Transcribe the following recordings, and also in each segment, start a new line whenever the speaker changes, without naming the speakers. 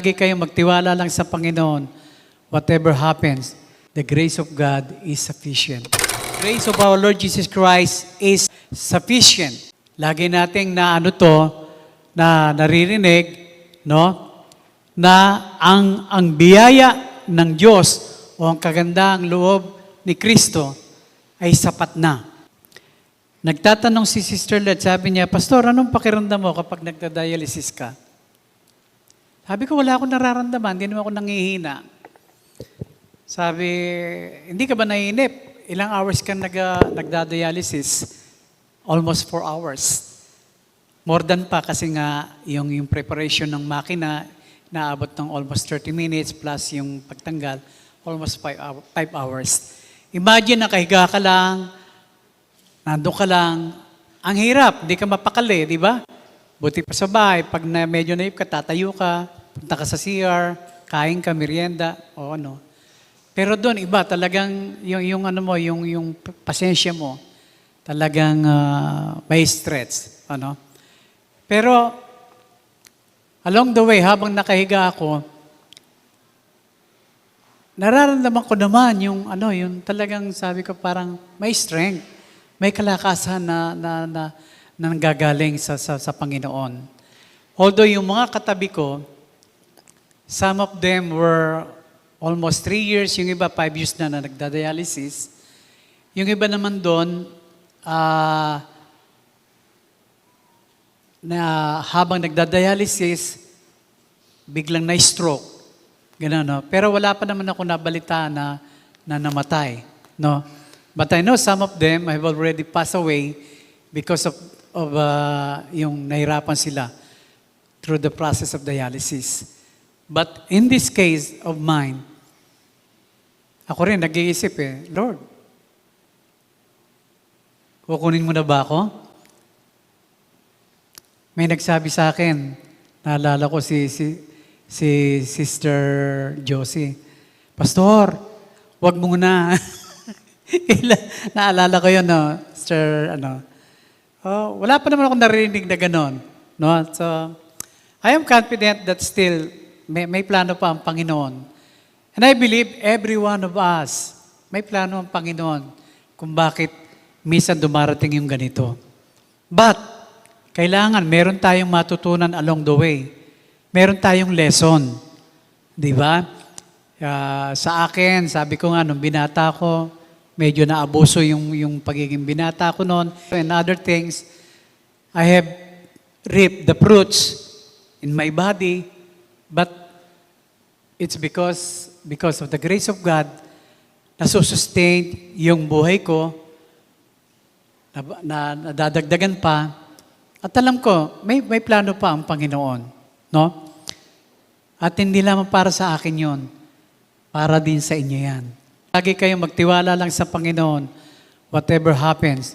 Lagi kayong magtiwala lang sa Panginoon. Whatever happens, the grace of God is sufficient. Grace of our Lord Jesus Christ is sufficient. Lagi nating na ano to, na naririnig, no? Na ang ang biyaya ng Diyos o ang kagandang loob ni Kristo ay sapat na. Nagtatanong si Sister Led, sabi niya, Pastor, anong pakiramdam mo kapag nagda-dialysis ka? Sabi ko, wala akong nararamdaman, hindi naman ako nangihina. Sabi, hindi ka ba naiinip? Ilang hours ka nag, nagda-dialysis? Almost four hours. More than pa kasi nga yung, yung preparation ng makina, naabot ng almost 30 minutes plus yung pagtanggal, almost 5 hours. Imagine, nakahiga ka lang, nandun ka lang, ang hirap, di ka mapakali, di ba? Buti pa sa bahay, pag na medyo naip ka, tatayo ka, punta ka sa CR, kain ka, merienda, o ano. Pero doon, iba, talagang yung, yung ano mo, yung, yung pasensya mo, talagang ah, may stretch. Ano? Pero, along the way, habang nakahiga ako, nararamdaman ko naman yung ano, yung talagang sabi ko parang may strength, may kalakasan na, na, na, na nanggagaling sa, sa, sa Panginoon. Although yung mga katabi ko, some of them were almost three years, yung iba five years na na nagda-dialysis. Yung iba naman doon, ah, na habang nagda-dialysis, biglang na-stroke. Ganun, no? Pero wala pa naman ako nabalita na, na namatay. No? But I know some of them have already passed away because of, of uh, yung nahirapan sila through the process of dialysis. But in this case of mine, ako rin nag-iisip eh, Lord, kukunin mo na ba ako? May nagsabi sa akin, naalala ko si, si, si Sister Josie, Pastor, wag mo na. Naalala ko yun, no? Sister, ano. Oh, wala pa naman ako narinig na ganon. No? So, I am confident that still may, may plano pa ang Panginoon. And I believe every one of us, may plano ang Panginoon kung bakit minsan dumarating yung ganito. But, kailangan meron tayong matutunan along the way. Meron tayong lesson. Di ba? Ah, sa akin, sabi ko nga, nung binata ko, medyo naabuso yung, yung pagiging binata ko noon. And other things, I have reaped the fruits in my body, but it's because, because of the grace of God, nasusustain yung buhay ko, na, na nadadagdagan pa, at alam ko, may, may plano pa ang Panginoon. No? At hindi lamang para sa akin yon, para din sa inyo yan. Lagi kayong magtiwala lang sa Panginoon. Whatever happens,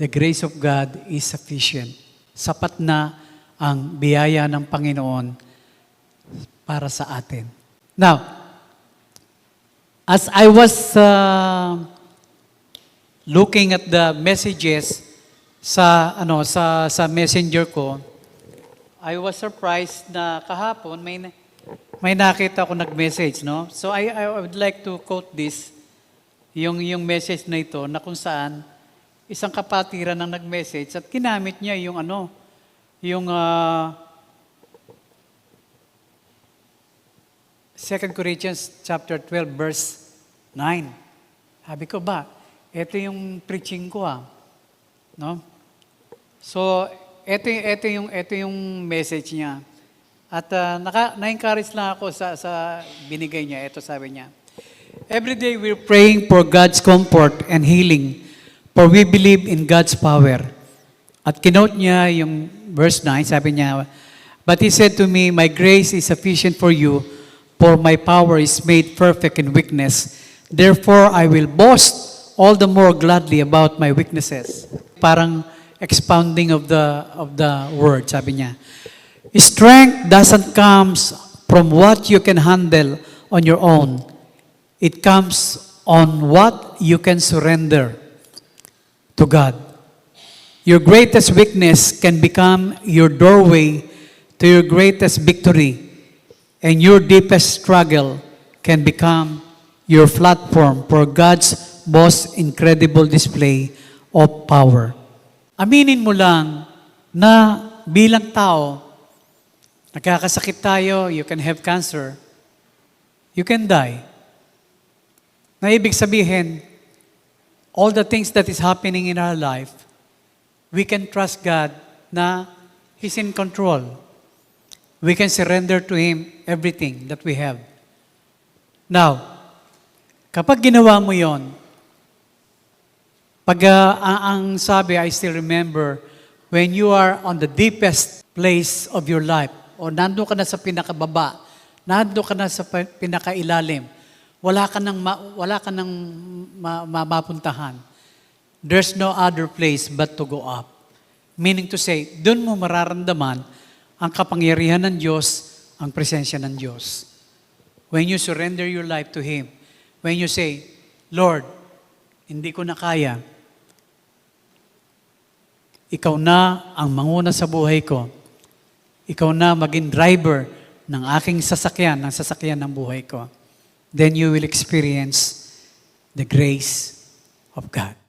the grace of God is sufficient. Sapat na ang biyaya ng Panginoon para sa atin. Now, as I was uh, looking at the messages sa ano sa sa messenger ko, I was surprised na kahapon may may nakita ko nag-message, no? So I I would like to quote this yung yung message na ito na kung saan isang kapatiran ang nag-message at ginamit niya yung ano yung ah, 2 Corinthians chapter 12 verse 9. Sabi ko ba, ito yung preaching ko ah. No? So, ito, ito, yung, ito yung message niya. At ah, naka, na-encourage lang ako sa, sa binigay niya. Ito sabi niya. Every day we're praying for God's comfort and healing for we believe in God's power. At kinote niya yung verse 9, sabi niya, But he said to me, My grace is sufficient for you, for my power is made perfect in weakness. Therefore, I will boast all the more gladly about my weaknesses. Parang expounding of the, of the word, sabi niya. Strength doesn't comes from what you can handle on your own. It comes on what you can surrender to God. Your greatest weakness can become your doorway to your greatest victory and your deepest struggle can become your platform for God's most incredible display of power. Aminin mo lang na bilang tao, nakakasakit tayo, you can have cancer, you can die. Na ibig sabihin, all the things that is happening in our life, we can trust God na He's in control. We can surrender to Him everything that we have. Now, kapag ginawa mo yon, pag ang, ang sabi, I still remember, when you are on the deepest place of your life, o nando ka na sa pinakababa, nando ka na sa pinakailalim, wala ka nang, ma, wala ka nang ma, ma- mapuntahan. There's no other place but to go up. Meaning to say, doon mo mararamdaman ang kapangyarihan ng Diyos, ang presensya ng Diyos. When you surrender your life to Him, when you say, Lord, hindi ko na kaya, ikaw na ang manguna sa buhay ko. Ikaw na maging driver ng aking sasakyan, ng sasakyan ng buhay ko. Then you will experience the grace of God.